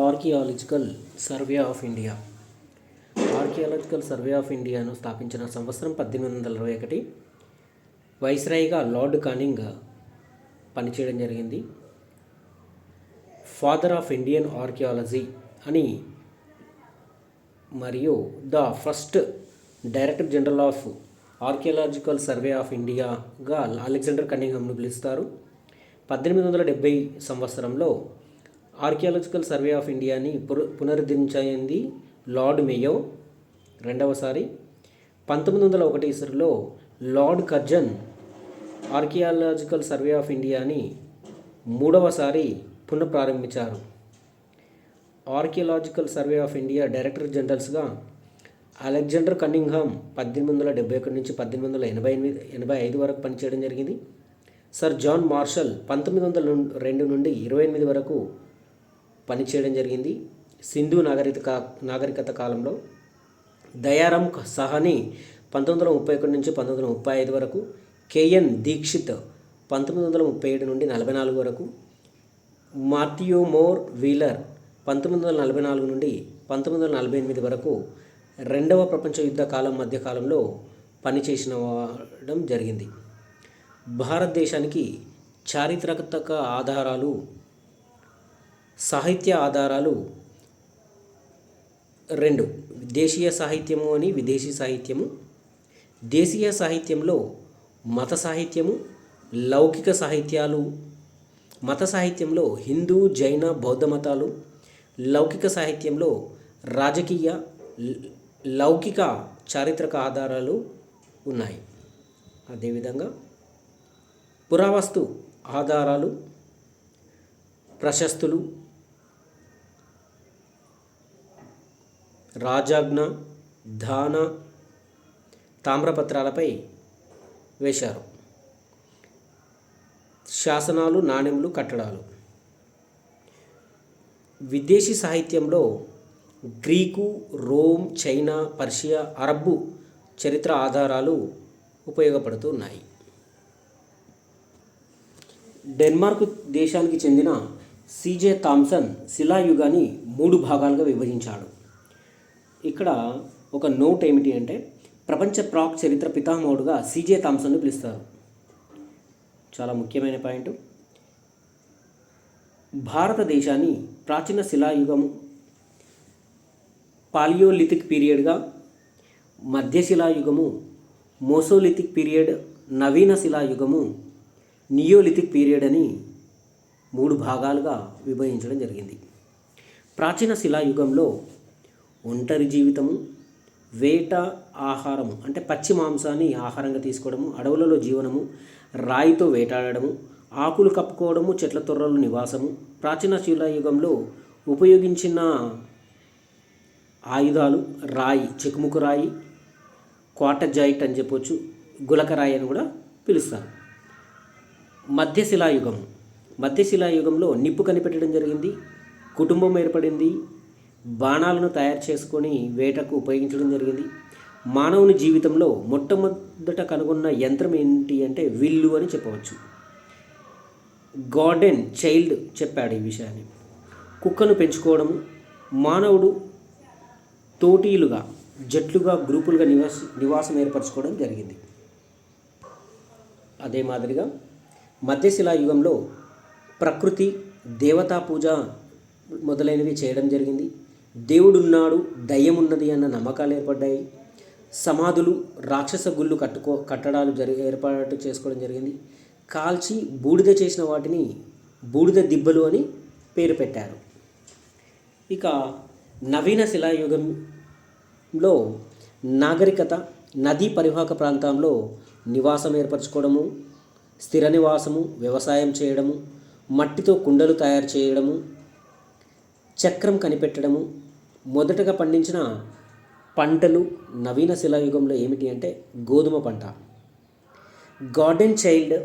Archaeological survey of India. Archaeological survey of ఇండియాను స్థాపించిన సంవత్సరం పద్దెనిమిది వందల ఇరవై ఒకటి వైస్రాయిగా లార్డ్ కానింగ్ పనిచేయడం జరిగింది. ఫాదర్ ఆఫ్ ఇండియన్ ఆర్కియాలజీ అని మరియు the first director general of archaeological survey of ఇండియాగా Alexander కన్నింగ్హామ్ను పిలుస్తారు. పద్దెనిమిది వందల డెబ్బై సంవత్సరంలో ఆర్కియాలజికల్ సర్వే ఆఫ్ ఇండియాని పున పునరుద్ధరించింది లార్డ్ మేయో. రెండవసారి పంతొమ్మిది వందల ఒకటి ఒకటిలో Lord Curzon archaeological survey of ఇండియాని మూడవసారి పునఃప్రారంభించారు. Archaeological survey of India director జనరల్స్గా Alexander Cunningham పద్దెనిమిది వందల డెబ్బై ఒకటి నుంచి పద్దెనిమిది వందల ఎనభై ఎనిమిది ఎనభై ఐదు వరకు పనిచేయడం జరిగింది. సర్ జాన్ మార్షల్ పంతొమ్మిది వందల రెండు నుండి ఇరవై ఎనిమిది వరకు పనిచేయడం జరిగింది. సింధు నాగరిక నాగరికత కాలంలో దయారాం సహాని పంతొమ్మిది వందల ముప్పై ఒకటి నుంచి పంతొమ్మిది వందల ముప్పై ఐదు వరకు కేఎన్ దీక్షిత్ పంతొమ్మిది వందల ముప్పై ఏడు నుండి నలభై నాలుగు వరకు మార్టియో మోర్ వీలర్ పంతొమ్మిది వందల నలభై నాలుగు నుండి పంతొమ్మిది వందల నలభై ఎనిమిది వరకు రెండవ ప్రపంచ యుద్ధ కాలం మధ్య కాలంలో పనిచేసిన వాడడం జరిగింది. భారతదేశానికి చారిత్రక ఆధారాలు సాహిత్య ఆధారాలు రెండు. దేశీయ సాహిత్యము అని విదేశీ సాహిత్యము. దేశీయ సాహిత్యంలో మత సాహిత్యము లౌకిక సాహిత్యాలు మత సాహిత్యంలో హిందూ జైన బౌద్ధ మతాలు లౌకిక సాహిత్యంలో రాజకీయ లౌకిక చారిత్రక ఆధారాలు ఉన్నాయి. అదేవిధంగా పురావస్తు ఆధారాలు ప్రశస్తులు రాజాజ్ఞ దాన తామ్రపత్రాలపై వేశారు. శాసనాలు నాణెములు కట్టడాలు. విదేశీ సాహిత్యంలో గ్రీకు రోమ్ చైనా పర్షియా అరబ్బు చరిత్ర ఆధారాలు ఉపయోగపడుతూ ఉన్నాయి. డెన్మార్క్ దేశానికి చెందిన సిజే థామ్సన్ శిలాయుగాన్ని మూడు భాగాలుగా విభజించాడు. ఇక్కడ ఒక నోట్ ఏమిటి అంటే ప్రపంచ ప్రాక్ చరిత్ర పితామహుడుగా సిజే థామ్సన్ను పిలుస్తారు. చాలా ముఖ్యమైన పాయింట్. భారతదేశాన్ని ప్రాచీన శిలాయుగము పాలియోలిథిక్ పీరియడ్గా మధ్యశిలాయుగము మోసోలిథిక్ పీరియడ్ నవీన శిలాయుగము నియోలిథిక్ పీరియడ్ అని మూడు భాగాలుగా విభజించడం జరిగింది. ప్రాచీన శిలాయుగంలో ఒంటరి జీవితము వేట ఆహారము అంటే పచ్చి మాంసాన్ని ఆహారంగా తీసుకోవడము అడవులలో జీవనము రాయితో వేటాడడము ఆకులు కప్పుకోవడము చెట్ల తొర్రలు నివాసము ప్రాచీన శిలాయుగంలో ఉపయోగించిన ఆయుధాలు రాయి చెకుముకు రాయి క్వాటజైట్ అని చెప్పొచ్చు గులకరాయి అని కూడా పిలుస్తారు. మధ్యశిలాయుగం మధ్యశిలాయుగంలో నిప్పు కనిపెట్టడం జరిగింది కుటుంబం ఏర్పడింది బాణాలను తయారు చేసుకొని వేటకు ఉపయోగించడం జరిగింది. మానవుని జీవితంలో మొట్టమొదట కనుగొన్న యంత్రం ఏంటి అంటే విల్లు అని చెప్పవచ్చు. గార్డెన్ చైల్డ్ చెప్పాడు ఈ విషయాన్ని. కుక్కను పెంచుకోవడం మానవుడు తోటీలుగా జట్లుగా గ్రూపులుగా నివాస నివాసం ఏర్పరచుకోవడం జరిగింది. అదే మాదిరిగా మధ్యశిలా యుగంలో ప్రకృతి దేవతా పూజ మొదలైనవి చేయడం జరిగింది. దేవుడున్నాడు దయ్యమున్నది అన్న నమ్మకాలు ఏర్పడ్డాయి. సమాధులు రాక్షస గుళ్ళు కట్టుకో కట్టడాలు జరి ఏర్పాటు చేసుకోవడం జరిగింది. కాల్చి బూడిద చేసిన వాటిని బూడిద దిబ్బలు అని పేరు పెట్టారు. ఇక నవీన శిలాయుగంలో నాగరికత నదీ పరివాహక ప్రాంతంలో నివాసం ఏర్పరచుకోవడము స్థిర నివాసము వ్యవసాయం చేయడము మట్టితో కుండలు తయారు చేయడము చక్రం కనిపెట్టడము మొదటగా పండించిన పంటలు నవీన శిలాయుగంలో ఏమిటి అంటే గోధుమ పంట. గార్డెన్ చైల్డ్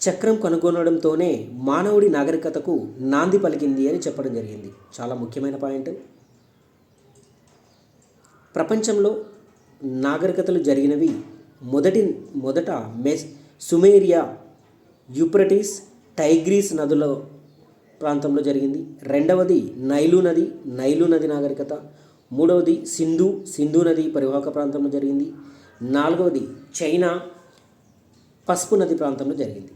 చక్రం కనుగొనడంతోనే మానవుడి నాగరికతకు నాంది పలికింది అని చెప్పడం జరిగింది. చాలా ముఖ్యమైన పాయింట్. ప్రపంచంలో నాగరికతలు జరిగినవి మొదటి మొదట మెస్ సుమేరియా యూప్రటిస్ టైగ్రీస్ నదుల ప్రాంతంలో జరిగింది. రెండవది నైలు నది నైలు నది నాగరికత. మూడవది సింధు సింధు నది పరివాహక ప్రాంతంలో జరిగింది. నాలుగవది చైనా పసుపు నది ప్రాంతంలో జరిగింది.